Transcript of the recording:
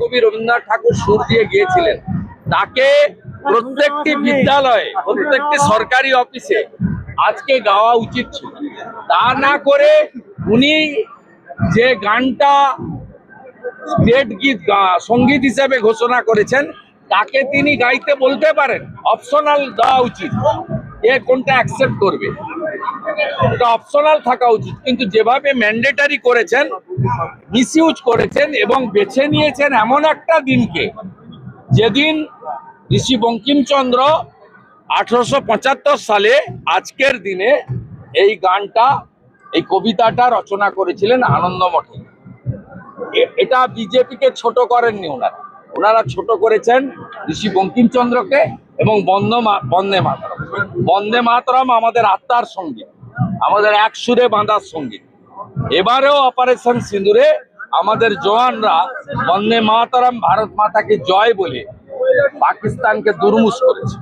কবি রবীন্দ্রনাথ ঠাকুর সুর দিয়ে গিয়েছিলেন। তাকে প্রত্যেকটি বিদ্যালয়ে, প্রত্যেকটি সরকারি অফিসে আজকে গাওয়া উচিত ছিল। তা না করে উনি যে গানটা স্টেট গীত সংগীত হিসেবে ঘোষণা করেছেন, তাকে তিনি গাইতে বলতে পারেন। অপশনাল দেওয়া উচিত। এ কোনটা অ্যাকসেপ্ট করবে? এটা অপশনাল থাকা উচিত। কিন্তু যেভাবে ম্যান্ডেটারি করেছেন মিসইউজ করেছেন এবং বেছে নিয়েছেন এমন একটা দিনকে, যেদিন ঋষি বঙ্কিমচন্দ্র আঠারোশো পঁচাত্তর সালে আজকের দিনে এই গানটা, এই কবিতাটা রচনা করেছিলেন আনন্দমঠে। এটা বিজেপিকে ছোট করেননি ওনারা। ওনারা ছোট করেছেন ঋষি বঙ্কিমচন্দ্রকে এবং বন্দে বন্দে মাতরম। বন্দে মাতরম আমাদের আত্মার সংগীত আমাদের এক সুরে বাঁধার সংগীত। এবারেও অপারেশন সিঁদুরে আমাদের জওয়ানরা বন্দে মাতারাম, ভারত মাতাকে জয় বলে পাকিস্তানকে দুর্মুষ করেছে।